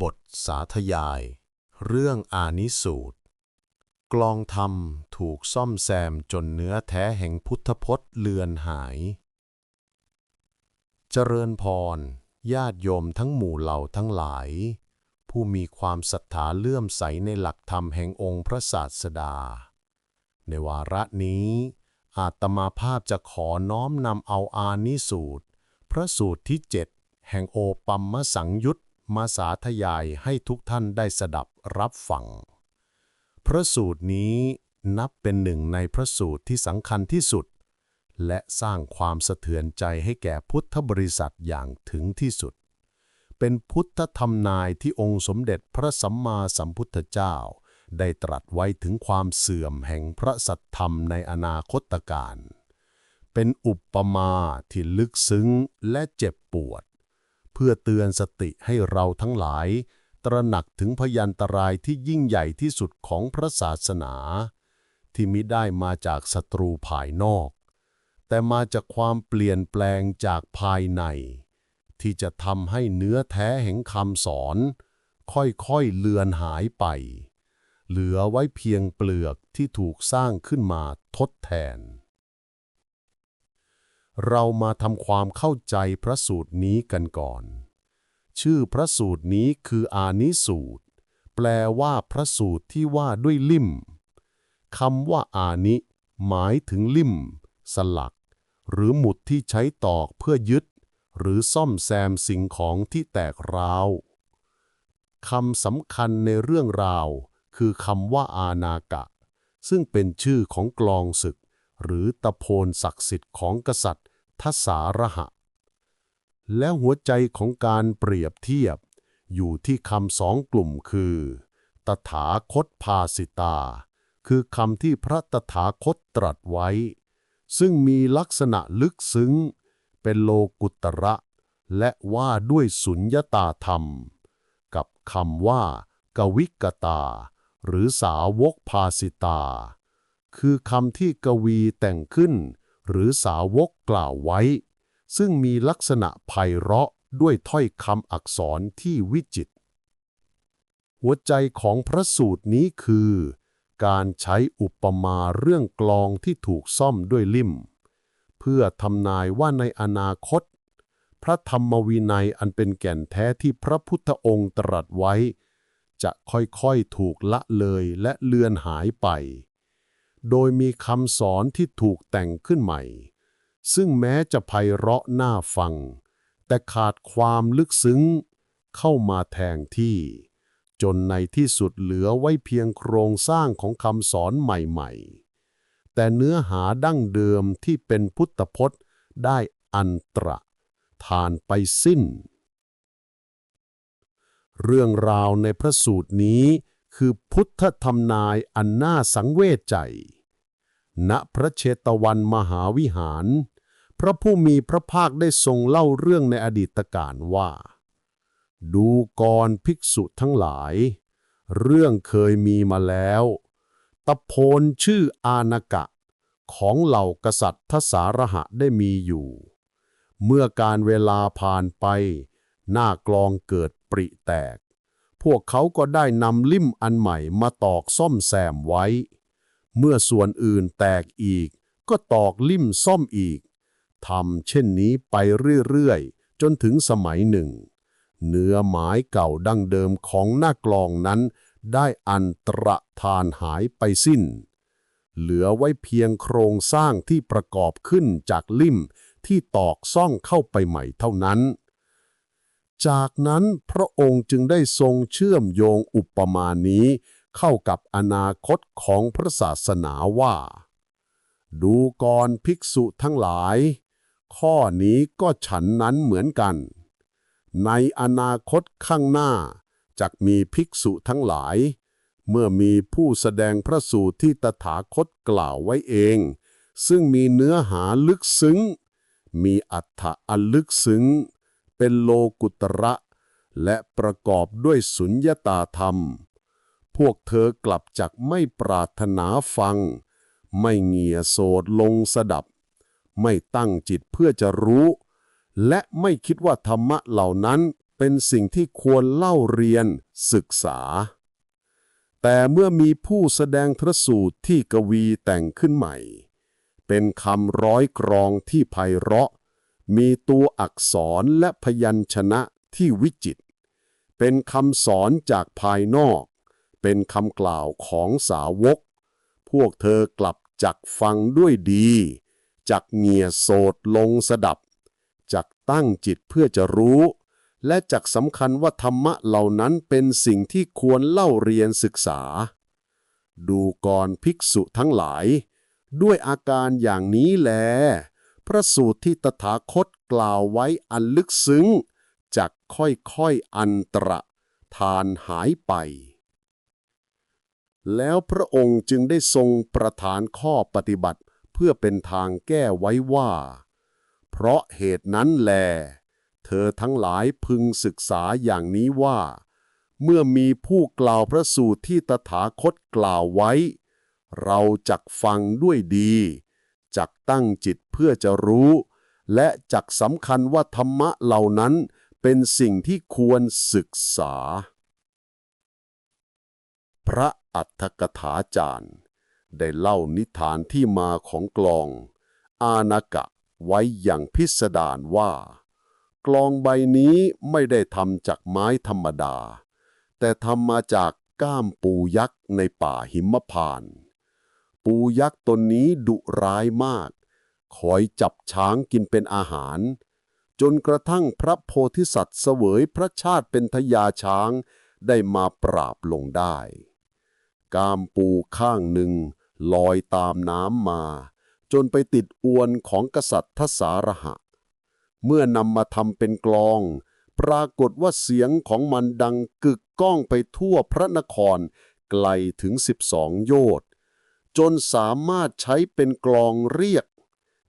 บทสาธยาย เรื่องอานิสูตร กลองธรรมถูกซ่อมแซมจนเนื้อแท้แห่งพุทธพจน์เลือนหาย เจริญพร ญาติโยมทั้งหมู่เหล่าทั้งหลาย ผู้มีความศรัทธาเลื่อมใสในหลักธรรมแห่งองค์พระศาสดา ในวาระนี้ อาตมาภาพจะขอน้อมนำเอาอานิสูตร พระสูตรที่เจ็ดแห่งโอปัมมสังยุต มาสาธยายให้ทุกท่านได้สดับรับฟัง พระสูตรนี้นับเป็นหนึ่งในพระสูตรที่สำคัญที่สุด และสร้างความสะเทือนใจให้แก่พุทธบริษัทอย่างถึงที่สุด เป็นพุทธธรรมนายที่องค์สมเด็จพระสัมมาสัมพุทธเจ้า ได้ตรัสไว้ถึงความเสื่อมแห่งพระสัทธรรมในอนาคตการ เป็นอุปมาที่ลึกซึ้งและเจ็บปวด เพื่อเตือนสติให้เราทั้งหลาย ตระหนักถึงพยันตรายที่ยิ่งใหญ่ที่สุดของพระศาสนา ที่มิได้มาจากศัตรูภายนอก แต่มาจากความเปลี่ยนแปลงจากภายใน ที่จะทำให้เนื้อแท้แห่งคำสอน ค่อยๆเลือนหายไป เหลือไว้เพียงเปลือกที่ถูกสร้างขึ้นมาทดแทน เรามาทำความเข้าใจพระสูตรนี้กันก่อน ชื่อพระสูตรนี้คืออานิสูตร แปลว่าพระสูตรที่ว่าด้วยลิ่มคำว่าอานิ หมายถึงลิ่ม สลัก หรือหมุดที่ใช้ตอกเพื่อยึด หรือซ่อมแซมสิ่งของที่แตกร้าวคำสำคัญในเรื่องราว คือคำว่าอานากะ ซึ่งเป็นชื่อของกลองศึก หรือตะโพนศักดิ์สิทธิ์ของกษัตริย์ทสารหะ และหัวใจของการเปรียบเทียบ อยู่ที่คำสองกลุ่มคือ ตถาคตภาสิตา คือคำที่พระตถาคตตรัสไว้ ซึ่งมีลักษณะลึกซึ้ง เป็นโลกุตระ และว่าด้วยสุญญตาธรรม กับคำว่ากวิกตา หรือสาวกภาสิตา คือคำที่กวีแต่งขึ้น หรือสาวกกล่าวไว้ ซึ่งมีลักษณะไพเราะด้วยถ้อยคำอักษรที่วิจิตรหัวใจของพระสูตรนี้คือ การใช้อุปมาเรื่องกลองที่ถูกซ่อมด้วยลิ่ม เพื่อทำนายว่าในอนาคต พระธรรมวินัยอันเป็นแก่นแท้ที่พระพุทธองค์ตรัสไว้ จะค่อยๆถูกละเลยและเลือนหายไป โดยมีคำสอนที่ถูกแต่งขึ้นใหม่ ซึ่งแม้จะไพเราะน่าฟัง แต่ขาดความลึกซึ้ง เข้ามาแทงที่ จนในที่สุดเหลือไว้เพียงโครงสร้างของคำสอนใหม่ๆ แต่เนื้อหาดั้งเดิมที่เป็นพุทธพจน์ได้อันตรทานไปสิ้น เรื่องราวในพระสูตรนี้ คือพุทธธรรมนายอันน่าสังเวชใจ ณพระเชตวันมหาวิหาร พระผู้มีพระภาคได้ทรงเล่าเรื่องในอดีตการว่า ดูกรภิกษุทั้งหลาย เรื่องเคยมีมาแล้ว ตะโพนชื่ออานกะ ของเหล่ากษัตริย์ทสารหะได้มีอยู่ เมื่อการเวลาผ่านไป หน้ากลองเกิดปริแตก พวกเขาก็ได้นำลิ่มอันใหม่มาตอกซ่อมแซมไว้ เมื่อส่วนอื่นแตกอีก ก็ตอกลิ่มซ่อมอีกทำเช่นนี้ไปเรื่อยๆ จนถึงสมัยหนึ่ง เนื้อหมายเก่าดั้งเดิมของหน้ากลองนั้น ได้อันตรธานหายไปสิ้น เหลือไว้เพียงโครงสร้างที่ประกอบขึ้นจากลิ่มที่ตอกซ่องเข้าไปใหม่เท่านั้น จากนั้นพระองค์จึงได้ทรงเชื่อมโยงอุปมานี้ เข้ากับอนาคตของพระศาสนาว่า ดูก่อนภิกษุทั้งหลาย ข้อนี้ก็ฉันนั้นเหมือนกัน ในอนาคตข้างหน้าจะมีภิกษุทั้งหลาย เมื่อมีผู้แสดงพระสูตรที่ตถาคตกล่าวไว้เอง ซึ่งมีเนื้อหาลึกซึ้ง มีอัตถะอันลึกซึ้ง เป็นโลกุตระ และประกอบด้วยสุญญตาธรรม พวกเธอกลับจากไม่ปรารถนาฟัง ไม่เหงี่ยโสดลงสดับ ไม่ตั้งจิตเพื่อจะรู้ และไม่คิดว่าธรรมะเหล่านั้นเเป็นสิ่งที่ควรเล่าเรียนศึกษา แต่เมื่อมีผู้แสดงทรสูตรที่กวีแต่งขึ้นใหม่ เป็นคำร้อยกรองที่ไพเราะ มีตัวอักษรและพยัญชนะที่วิจิต เป็นคำสอนจากภายนอก เป็นคำกล่าวของสาวก พวกเธอกลับจักฟังด้วยดี จักเงียโสดลงสดับ จักตั้งจิตเพื่อจะรู้ และจักสำคัญว่าธรรมะเหล่านั้นเป็นสิ่งที่ควรเล่าเรียนศึกษา ดูก่อนภิกษุทั้งหลาย ด้วยอาการอย่างนี้แล พระสูตรที่ตถาคตกล่าวไว้อันลึกซึ้งจักค่อยๆอันตรทานหายไป แล้วพระองค์จึงได้ทรงประทานข้อปฏิบัติเพื่อเป็นทางแก้ไว้ว่า เพราะเหตุนั้นแล เธอทั้งหลายพึงศึกษาอย่างนี้ว่า เมื่อมีผู้กล่าวพระสูตรที่ตถาคตกล่าวไว้ เราจักฟังด้วยดี จักตั้งจิตเพื่อจะรู้ และจักสำคัญว่าธรรมะเหล่านั้นเป็นสิ่งที่ควรศึกษา พระอัฏฐกถาจารย์ ได้เล่านิทานที่มาของกลอง อานากะไว้อย่างพิสดารว่า กลองใบนี้ไม่ได้ทำจากไม้ธรรมดา แต่ทำมาจากก้ามปูยักษ์ในป่าหิมพานต์ ปูยักษ์ตนนี้ดุร้ายมาก คอยจับช้างกินเป็นอาหาร จนกระทั่งพระโพธิสัตว์เสวยพระชาติเป็นทยาช้างได้มาปราบลงได้ กามปูข้างหนึ่งลอยตามน้ำมา จนไปติดอวนของกษัตริย์ทสารหะ เมื่อนำมาทำเป็นกลอง ปรากฏว่าเสียงของมันดังกึกก้องไปทั่วพระนครไกลถึงสิบสองโยชน์ จนสามารถใช้เป็นกลองเรียก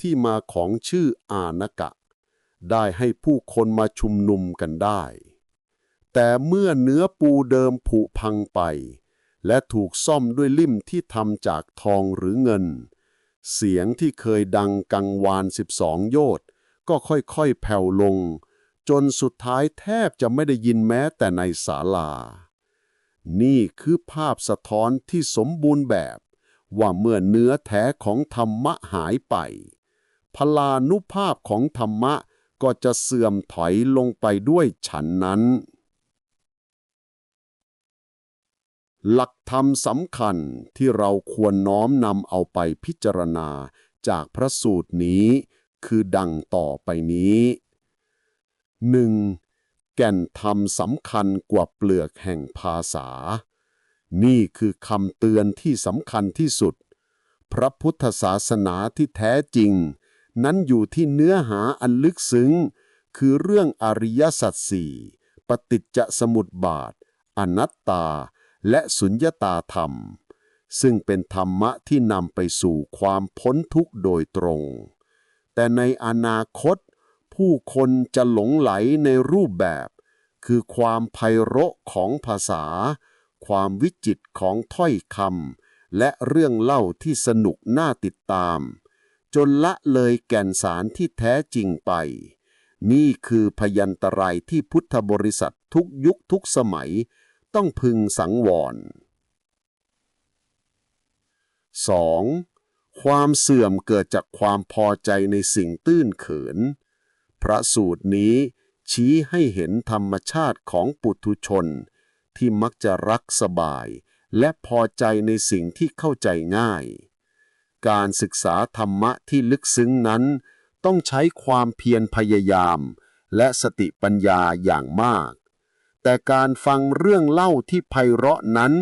ที่มาของชื่ออานกะ ได้ให้ผู้คนมาชุมนุมกันได้ แต่เมื่อเนื้อปูเดิมผุพังไป และถูกซ่อมด้วยลิ่มที่ทำจากทองหรือเงิน เสียงที่เคยดังกังวานสิบสองโยชน์ก็ค่อยๆแผ่วลง จนสุดท้ายแทบจะไม่ได้ยินแม้แต่ในศาลา นี่คือภาพสะท้อนที่สมบูรณ์แบบ ว่าเมื่อเนื้อแท้ของธรรมะหายไป พลานุภาพของธรรมะก็จะเสื่อมถอยลงไปด้วยฉันนั้น หลักธรรมสำคัญที่เราควรน้อมนำเอาไปพิจารณาจากพระสูตรนี้ คือดังต่อไปนี้ 1. แก่นธรรมสำคัญกว่าเปลือกแห่งภาษา นี่คือคำเตือนที่สำคัญที่สุด พระพุทธศาสนาที่แท้จริง นั้นอยู่ที่เนื้อหาอันลึกซึ้ง คือเรื่องอริยสัจสี่ปฏิจจสมุปบาท อนัตตา และสุญญตาธรรม ซึ่งเป็นธรรมะที่นำไปสู่ความพ้นทุกข์โดยตรง แต่ในอนาคต ผู้คนจะหลงไหลในรูปแบบ คือความไพเราะของภาษา ความวิจิตของถ้อยคำและเรื่องเล่าที่สนุกน่าติดตาม จนละเลยแก่นสารที่แท้จริงไป นี่คือพยันตรายที่พุทธบริษัททุกยุคทุกสมัย ต้องพึงสังวร 2. ความเสื่อมเกิดจากความพอใจในสิ่งตื้นเขิน พระสูตรนี้ชี้ให้เห็นธรรมชาติของปุถุชน ที่มักจะรักสบาย และพอใจในสิ่งที่เข้าใจง่าย การศึกษาธรรมะที่ลึกซึ้งนั้น ต้องใช้ความเพียรพยายาม และสติปัญญาอย่างมาก แต่การฟังเรื่องเล่าที่ไพเราะนั้น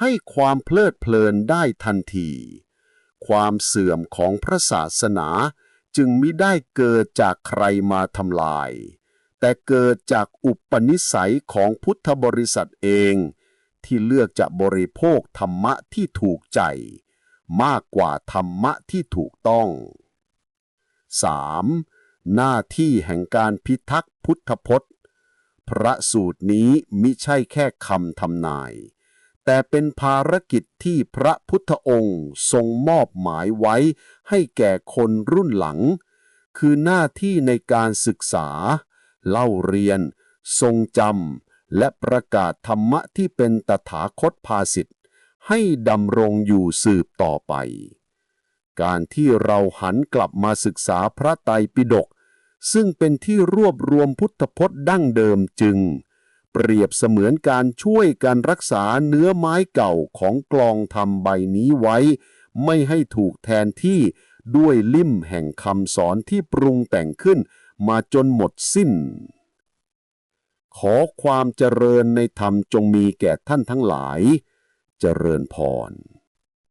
ให้ความเพลิดเพลินได้ทันที ความเสื่อมของพระศาสนาจึงมิได้เกิดจากใครมาทำลาย แต่เกิดจากอุปนิสัยของพุทธบริษัทเอง ที่เลือกจะบริโภคธรรมะที่ถูกใจ มากกว่าธรรมะที่ถูกต้อง 3. หน้าที่แห่งการพิทักษ์พุทธพจน์ พระสูตรนี้มิใช่แค่คำทำนาย แต่เป็นภารกิจที่พระพุทธองค์ทรงมอบหมายไว้ให้แก่คนรุ่นหลัง คือหน้าที่ในการศึกษา เล่าเรียน ทรงจำและประกาศธรรมะที่เป็นตถาคตภาสิทธิ์ให้ดำรงอยู่สืบต่อไป การที่เราหันกลับมาศึกษาพระไตรปิฎกซึ่งเป็นที่รวบรวมพุทธพจน์ดั้งเดิมจึง เปรียบเสมือนการช่วยการรักษาเนื้อไม้เก่าของกลองธรรมใบนี้ไว้ ไม่ให้ถูกแทนที่ด้วยลิ่มแห่งคำสอนที่ปรุงแต่งขึ้น มาจนหมดสิ้น ขอความเจริญในธรรมจงมีแก่ท่านทั้งหลาย เจริญพร